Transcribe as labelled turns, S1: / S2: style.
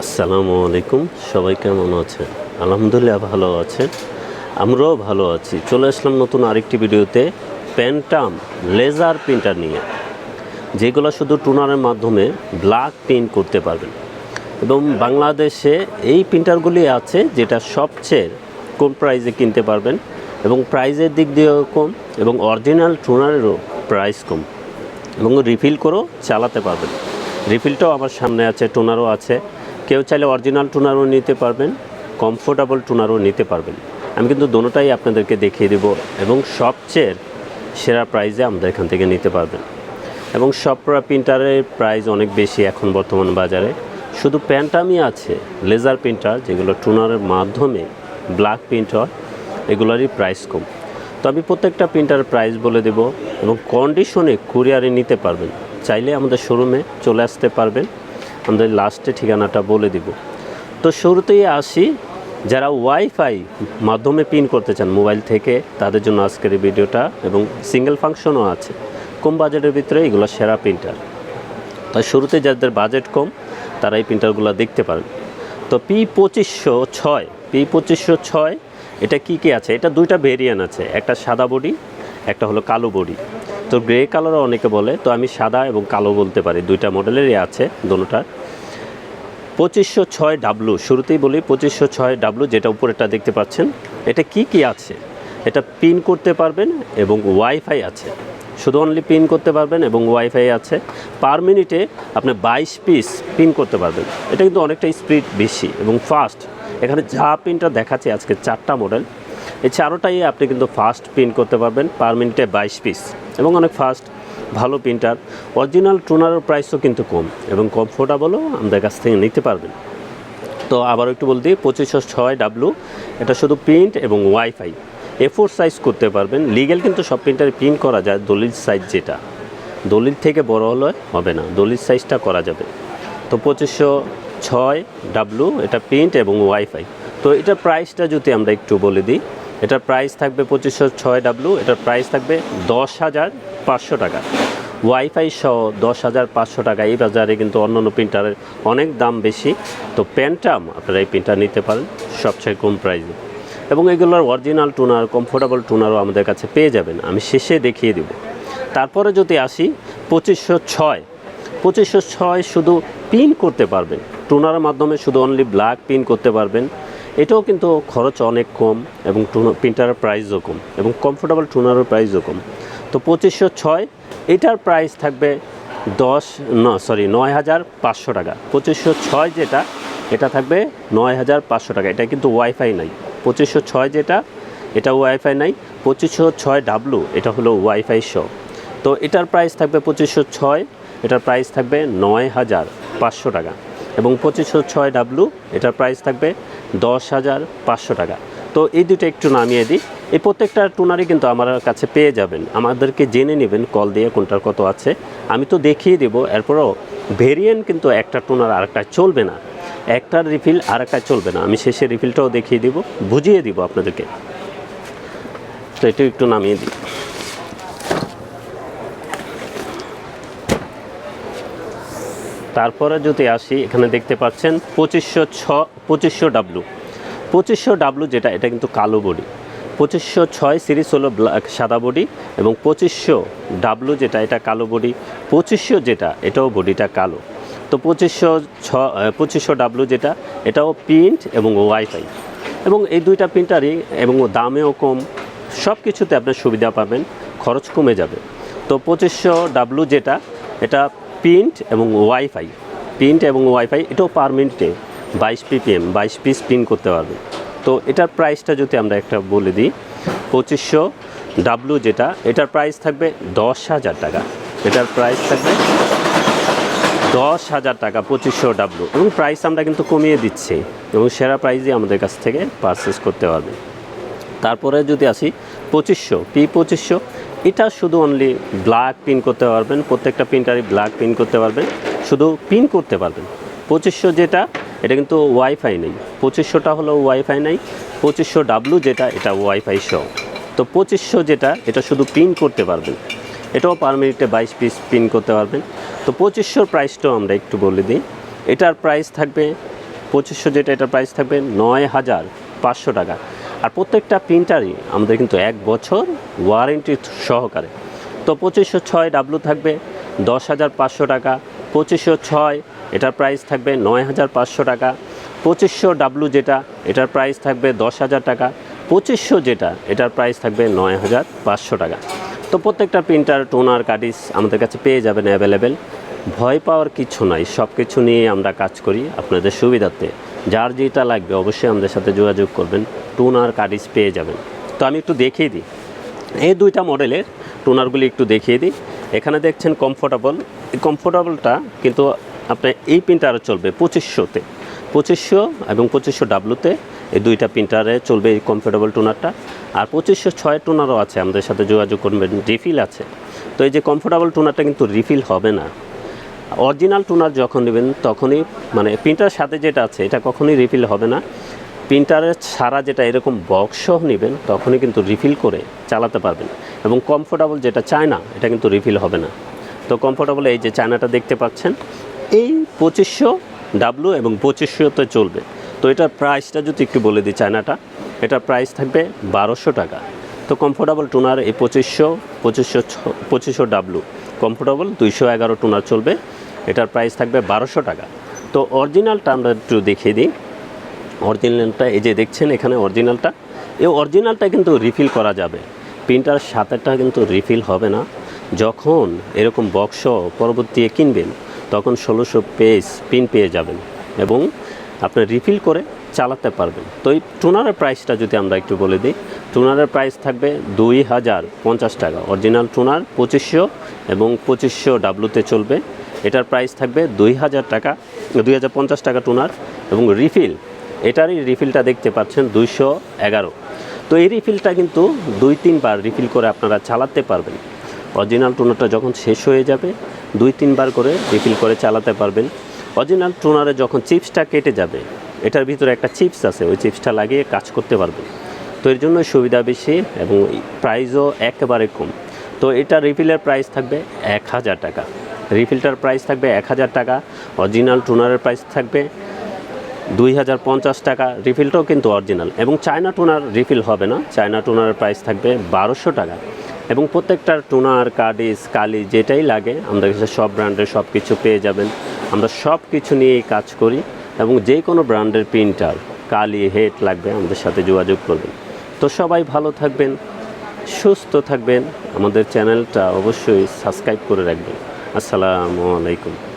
S1: আসসালামু আলাইকুম। সবাই কেমন আছেন? আলহামদুলিল্লাহ ভালো আছেন। আমরাও ভালো আছি। চলে আসলাম নতুন আরেকটি ভিডিওতে প্যান্টাম লেজার প্রিন্টার নিয়ে, যেগুলো শুধু টুনারের মাধ্যমে ব্ল্যাক প্রিন্ট করতে পারবেন। এবং বাংলাদেশে এই প্রিন্টারগুলি আছে যেটা সবচেয়ে কম প্রাইজে কিনতে পারবেন এবং প্রাইজের দিক দিয়েও কম এবং অরিজিনাল টুনারেরও প্রাইস কম এবং রিফিল করেও চালাতে পারবেন। রিফিলটাও আমার সামনে আছে, টোনারও আছে। কেউ চাইলে অরিজিনাল টোনারও নিতে পারবেন কমফোর্টেবল টুনারও নিতে পারবেন। আমি কিন্তু দোনোটাই আপনাদেরকে দেখিয়ে দেব এবং সবচেয়ে সেরা প্রাইজে আমাদের এখান থেকে নিতে পারবেন। এবং সব প্রিন্টারের প্রাইস অনেক বেশি এখন বর্তমান বাজারে। শুধু প্যান্টামই আছে লেজার প্রিন্টার যেগুলো টুনারের মাধ্যমে ব্ল্যাক প্রিন্ট হয়, এগুলোরই প্রাইস কম। তো আমি প্রত্যেকটা প্রিন্টারের প্রাইস বলে দেব এবং কন্ডিশনে কুরিয়ারে নিতে পারবেন। চাইলে আমাদের শোরুমে চলে আসতে পারবেন। আমাদের লাস্টে ঠিকানাটা বলে দিব। তো শুরুতেই আসি, যারা ওয়াইফাই মাধ্যমে পিন করতে চান মোবাইল থেকে, তাদের জন্য আজকের এই ভিডিওটা এবং সিঙ্গেল ফাংশনও আছে। কম বাজেটের ভিতরে এগুলো সেরা প্রিন্টার তাই শুরুতে যাদের বাজেট কম, তারা এই প্রিন্টারগুলো দেখতে পারেন। তো পি পঁচিশশো ছয় পি পঁচিশশো ছয়, এটা কি কি আছে? এটা দুইটা ভেরিয়েন্ট আছে, একটা সাদা বডি, একটা হলো কালো বডি। তো গ্রে কালারও অনেকে বলে, তো আমি সাদা এবং কালো বলতে পারি। দুইটা মডেলেরই আছে দুটার পঁচিশশো ছয় ডাব্লু শুরুতেই বলি পঁচিশশো ছয় ডাব্লু যেটা উপরেরটা দেখতে পাচ্ছেন। এটা কি কি আছে? এটা পিন করতে পারবেন এবং ওয়াইফাই আছে। শুধু অনলি পিন করতে পারবেন এবং ওয়াইফাই আছে। পার মিনিটে আপনি বাইশ পিস পিন করতে পারবেন। এটা কিন্তু অনেকটা স্পিড বেশি এবং ফাস্ট এখানে যা পিনটা দেখাচ্ছে, আজকে চারটা মডেল এই চারোটাই আপনি কিন্তু ফাস্ট প্রিন্ট করতে পারবেন। পার মিনিটে বাইশ পিস এবং অনেক ফাস্ট ভালো প্রিন্টার অরিজিনাল টুনারের প্রাইসও কিন্তু কম এবং কমফোর্টেবলও আমাদের কাছ থেকে নিতে পারবেন। তো আবার একটু বলতে পঁচিশশো ছয় ডাব্লু এটা শুধু প্রিন্ট এবং ওয়াইফাই এ ফোর সাইজ করতে পারবেন। লিগেল কিন্তু সব প্রিন্টারে প্রিন্ট করা যায়, দলিল সাইজ যেটা। দলিল থেকে বড় হলে হবে না, দলিল সাইজটা করা যাবে। তো পঁচিশশো ছয় ডাব্লু এটা প্রিন্ট এবং ওয়াইফাই তো এটার প্রাইসটা যদি আমরা একটু বলে দিই এটার প্রাইস থাকবে পঁচিশশো ছয় ডাব্লু এটার প্রাইস থাকবে দশ হাজার পাঁচশো টাকা। ওয়াইফাই সহ দশ হাজার পাঁচশো টাকা, এই বাজারে কিন্তু অন্য অন্য প্রিন্টারের অনেক দাম বেশি। তো প্যান্টাম আপনারা এই প্রিন্টার নিতে পারেন সবচেয়ে কম প্রাইসে এবং এগুলোর অরিজিনাল টুনার কমফোর্টেবল টুনারও আমাদের কাছে পেয়ে যাবেন। আমি শেষে দেখিয়ে দেব। তারপরে যদি আসি, পঁচিশশো ছয়। পঁচিশশো ছয় শুধু পিন করতে পারবেন। টুনারের মাধ্যমে শুধু অনলি ব্ল্যাক পিন করতে পারবেন। এটাও কিন্তু খরচ অনেক কম এবং প্রিন্টারের প্রাইসও কম এবং কমফোর্টেবল টুনারের প্রাইসও কম। তো পঁচিশশো ছয়, এটার প্রাইস থাকবে দশ, ন সরি নয় হাজার পাঁচশো টাকা। পঁচিশশো ছয় যেটা, এটা থাকবে নয় হাজার পাঁচশো টাকা। এটা কিন্তু ওয়াইফাই নাই। পঁচিশশো ছয় যেটা, এটা ওয়াইফাই নাই। পঁচিশশো ছয় ডাব্লু এটা হলো ওয়াইফাই সহ তো এটার প্রাইস থাকবে পঁচিশশো ছয়, এটার প্রাইস থাকবে নয় হাজার পাঁচশো টাকা। এবং পঁচিশশো ছয় ডাব্লু, এটার প্রাইস থাকবে দশ হাজার পাঁচশো টাকা। তো এই দুটো একটু নামিয়ে দিই। এই প্রত্যেকটা টুনারই কিন্তু আমার কাছে পেয়ে যাবেন। আমাদেরকে জেনে নেবেন কল দিয়ে কোনটার কত আছে। আমি তো দেখিয়ে দেবো, এরপরও ভেরিয়েন্ট কিন্তু একটা টুনার আরেকটা চলবে না। একটার রিফিল আরেকটা চলবে না। আমি শেষে রিফিলটাও দেখিয়ে দিব, বুঝিয়ে দিব আপনাদেরকে। তো এটা একটু নামিয়ে দিই। তারপরে যদি আসি, এখানে দেখতে পাচ্ছেন পঁচিশশো ছ পঁচিশশো ডাব্লু পঁচিশশো ডাব্লু যেটা, এটা কিন্তু কালো বডি। পঁচিশশো ছয় সিরিজ হলো ব্ল্যাক, সাদা বডি এবং পঁচিশশো ডাব্লু যেটা, এটা কালো বডি। পঁচিশশো যেটা, এটাও বডিটা কালো। তো পঁচিশশো ছ পঁচিশশো ডাব্লু যেটা, এটাও প্রিন্ট এবং ওয়াইফাই। এবং এই দুইটা প্রিন্টারই এবং দামেও কম। সব কিছুতে আপনার সুবিধা পাবেন, খরচ কমে যাবে। তো পঁচিশশো ডাব্লু যেটা, এটা প্রিন্ট এবং ওয়াইফাই। প্রিন্ট এবং ওয়াইফাই এটাও পার মিনিটে বাইশ পিপিএম, বাইশ পিস প্রিন্ট করতে পারবে। তো এটার প্রাইসটা যদি আমরা একটা বলে দিই, পঁচিশশো ডাব্লু যেটা, এটার প্রাইস থাকবে দশ হাজার টাকা। এটার প্রাইস থাকবে দশ হাজার টাকা, পঁচিশশো ডাব্লু এবং প্রাইস আমরা কিন্তু কমিয়ে দিচ্ছি এবং সেরা প্রাইসই আমাদের কাছ থেকে পারচেস করতে পারবে। তারপরে যদি আসি, পঁচিশশো, পি পঁচিশশো এটা শুধু অনলি ব্ল্যাক পিন করতে পারবেন, প্রত্যেকটা প্রিন্টারই ব্ল্যাক পিন করতে পারবেন, শুধু পিন করতে পারবেন। পঁচিশশো যেটা, এটা কিন্তু ওয়াইফাই নেই। পঁচিশশোটা হলো ওয়াইফাই নেই, পঁচিশশো ডাব্লু যেটা, এটা ওয়াইফাই সহ। তো পঁচিশশো যেটা, এটা শুধু পিন করতে পারবেন। এটাও পার মিনিটে বাইশ পিস পিন করতে পারবেন। তো পঁচিশশোর প্রাইসটাও আমরা একটু বলে দিই। এটার প্রাইস থাকবে, পঁচিশশো যেটা, এটার প্রাইস থাকবে নয় হাজার পাঁচশো টাকা। আর প্রত্যেকটা প্রিন্টারই আমাদের কিন্তু এক বছর ওয়ারেন্টি সহকারে। তো পঁচিশশো ছয় ডাব্লু থাকবে, দশ হাজার পাঁচশো টাকা। পঁচিশশো ছয়, এটার প্রাইস থাকবে নয় হাজার পাঁচশো টাকা। পঁচিশশো ডাব্লু যেটা, এটার প্রাইস থাকবে দশ হাজার টাকা। পঁচিশশো যেটা, এটার প্রাইস থাকবে নয় হাজার পাঁচশো টাকা। তো প্রত্যেকটা প্রিন্টার টোনার কাটিস আমাদের কাছে পেয়ে যাবেন অ্যাভেলেবেল ভয় পাওয়ার কিছু নাই, সব কিছু নিয়ে আমরা কাজ করি আপনাদের সুবিধার্থে। যার যেটা লাগবে অবশ্যই আমাদের সাথে যোগাযোগ করবেন, টোনার কাটিস পেয়ে যাবেন। তো আমি একটু দেখিয়ে দিই। এই দুইটা মডেলের টোনারগুলি একটু দেখিয়ে দিই। এখানে দেখছেন কমফোর্টেবল এই কমফোর্টেবলটা কিন্তু আপনার এই প্রিন্টারও চলবে পঁচিশশোতে। পঁচিশশো এবং পঁচিশশো ডাব্লুতে এই দুইটা প্রিন্টারে চলবে এই কমফোর্টেবল টোনারটা। আর পঁচিশশো ছয় টোনারও আছে, আমাদের সাথে যোগাযোগ করবেন, রিফিল আছে। তো এই যে কমফোর্টেবল টোনারটা কিন্তু রিফিল হবে না। অরিজিনাল টোনার যখন নেবেন তখনই মানে প্রিন্টারের সাথে যেটা আছে, এটা কখনোই রিফিল হবে না। প্রিন্টারের ছাড়া যেটা এরকম বক্স নেবেন, তখনই কিন্তু রিফিল করে চালাতে পারবেন। এবং কমফোর্টেবল যেটা চায়না এটা কিন্তু রিফিল হবে না। তো কমফোর্টেবল এই যে চায়নাটা দেখতে পাচ্ছেন, এই পঁচিশশো ডাব্লু এবং পঁচিশশোতে চলবে। তো এটার প্রাইসটা যদি একটু বলে দিই চায়নাটা, এটার প্রাইস থাকবে বারোশো টাকা। তো কমফোর্টেবল টুনার এই পঁচিশশো পঁচিশশো পঁচিশশো ডাব্লু কমফোর্টেবল দুইশো এগারো টুনার চলবে। এটার প্রাইস থাকবে বারোশো টাকা। তো অরিজিনালটা আমরা একটু দেখিয়ে দিই। অরিজিনালটা এই যে দেখছেন এখানে অরিজিনালটা এই অরিজিনালটা কিন্তু রিফিল করা যাবে। প্রিন্টার সাথেটা কিন্তু রিফিল হবে না। যখন এরকম বক্স পরবর্তী কিনবেন, তখন ষোলোশো পেজ পিন পেয়ে যাবেন এবং আপনি রিফিল করে চালাতে পারবেন। তো এই টুনারের প্রাইসটা যদি আমরা একটু বলে দিই টুনারের প্রাইস থাকবে দুই হাজার পঞ্চাশ টাকা। অরিজিনাল টুনার পঁচিশশো এবং পঁচিশশো ডাব্লুতে চলবে। এটার প্রাইস থাকবে দুই হাজার টাকা, দুই হাজার পঞ্চাশ টাকা টুনার এবং রিফিল এটারই রিফিলটা দেখতে পাচ্ছেন দুইশো এগারো। তো এই রিফিলটা কিন্তু দুই, তিনবার রিফিল করে আপনারা চালাতে পারবেন। অরিজিনাল টুনারটা যখন শেষ হয়ে যাবে, দুই, তিনবার করে রিফিল করে চালাতে পারবেন। অরিজিনাল টুনারে যখন চিপসটা কেটে যাবে, এটার ভিতরে একটা চিপস আছে, ওই চিপসটা লাগিয়ে কাজ করতে পারবেন। তো এর জন্য সুবিধা বেশি এবং প্রাইসও একেবারে কম। তো এটা রিফিলের প্রাইস থাকবে এক হাজার টাকা। রিফিলটার প্রাইস থাকবে এক হাজার টাকা, অরিজিনাল টুনারের প্রাইস থাকবে দুই হাজার পঞ্চাশ টাকা, রিফিলটাও কিন্তু অরিজিনাল। এবং চায়না টুনার রিফিল হবে না, চায়না টুনার প্রাইস থাকবে বারোশো টাকা। এবং প্রত্যেকটার টুনার, কার্ডিস, কালি, যেটাই লাগে, আমাদের কাছে সব ব্র্যান্ডের সব কিছু পেয়ে যাবেন। আমরা সব কিছু নিয়েই কাজ করি এবং যে কোনো ব্র্যান্ডের প্রিন্টার, কালি, হেড লাগবে, আমাদের সাথে যোগাযোগ করবেন। তো সবাই ভালো থাকবেন, সুস্থ থাকবেন। আমাদের চ্যানেলটা অবশ্যই সাবস্ক্রাইব করে রাখবেন। আসসালামু আলাইকুম।